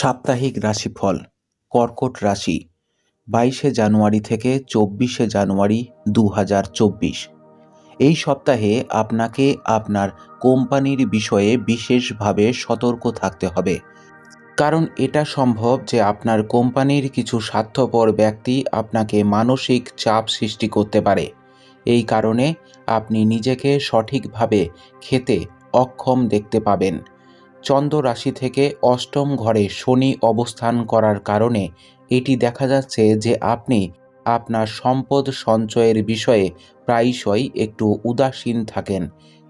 সাপ্তাহিক রাশিফল, কর্কট রাশি, বাইশে জানুয়ারি থেকে চব্বিশে জানুয়ারি দু হাজার চব্বিশ। এই সপ্তাহে আপনাকে আপনার কোম্পানির বিষয়ে বিশেষভাবে সতর্ক থাকতে হবে। কারণ এটা সম্ভব যে আপনার কোম্পানির কিছু স্বার্থপর ব্যক্তি আপনাকে মানসিক চাপ সৃষ্টি করতে পারে। এই কারণে আপনি নিজেকে সঠিকভাবে খেতে অক্ষম দেখতে পাবেন। চন্দ্র রাশি থেকে অষ্টম ঘরে শনি অবস্থান করার কারণে এটি দেখা যাচ্ছে যে আপনি আপনার সম্পদ সঞ্চয়ের বিষয়ে প্রায়শই একটু উদাসীন থাকেন।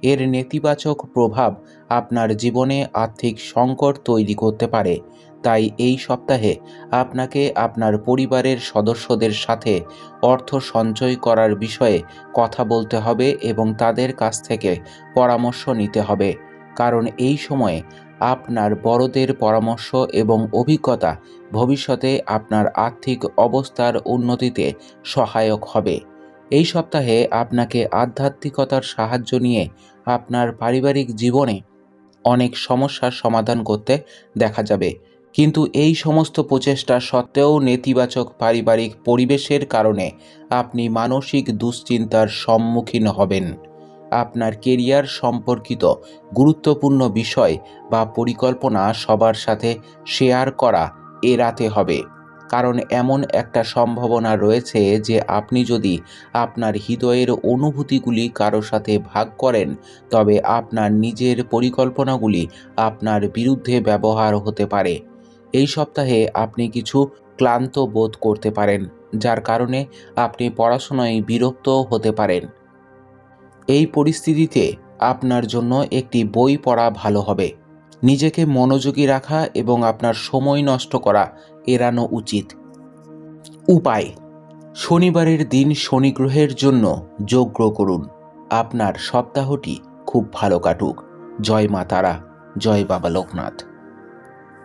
এর নেতিবাচক প্রভাব আপনার জীবনে আর্থিক সংকট তৈরি করতে পারে। তাই এই সপ্তাহে আপনাকে আপনার পরিবারের সদস্যদের সাথে অর্থ সঞ্চয় করার বিষয়ে কথা বলতে হবে এবং তাদের কাছ থেকে পরামর্শ নিতে হবে। কারণ এই সময়ে আপনার বড়দের পরামর্শ এবং অভিজ্ঞতা ভবিষ্যতে আপনার আর্থিক অবস্থার উন্নতিতে সহায়ক হবে। এই সপ্তাহে আপনাকে আধ্যাত্মিকতার সাহায্য নিয়ে আপনার পারিবারিক জীবনে অনেক সমস্যার সমাধান করতে দেখা যাবে। কিন্তু এই সমস্ত প্রচেষ্টা সত্ত্বেও নেতিবাচক পারিবারিক পরিবেশের কারণে আপনি মানসিক দুশ্চিন্তার সম্মুখীন হবেন। আপনার কেরিয়ার সম্পর্কিত গুরুত্বপূর্ণ বিষয় বা পরিকল্পনা সবার সাথে শেয়ার করা এড়াতে হবে। কারণ এমন একটা সম্ভাবনা রয়েছে যে আপনি যদি আপনার হৃদয়ের অনুভূতিগুলি কারও সাথে ভাগ করেন, তবে আপনার নিজের পরিকল্পনাগুলি আপনার বিরুদ্ধে ব্যবহার হতে পারে। এই সপ্তাহে আপনি কিছু ক্লান্ত বোধ করতে পারেন, যার কারণে আপনি পড়াশোনায় বিরক্ত হতে পারেন। এই পরিস্থিতিতে আপনার জন্য একটি বই পড়া ভালো হবে। নিজেকে মনোযোগী রাখা এবং আপনার সময় নষ্ট করা এড়ানো উচিত। উপায়, শনিবারের দিন শনি গ্রহের জন্য যজ্ঞ করুন। আপনার সপ্তাহটি খুব ভালো কাটুক। জয় মা তারা, জয় বাবা লোকনাথ।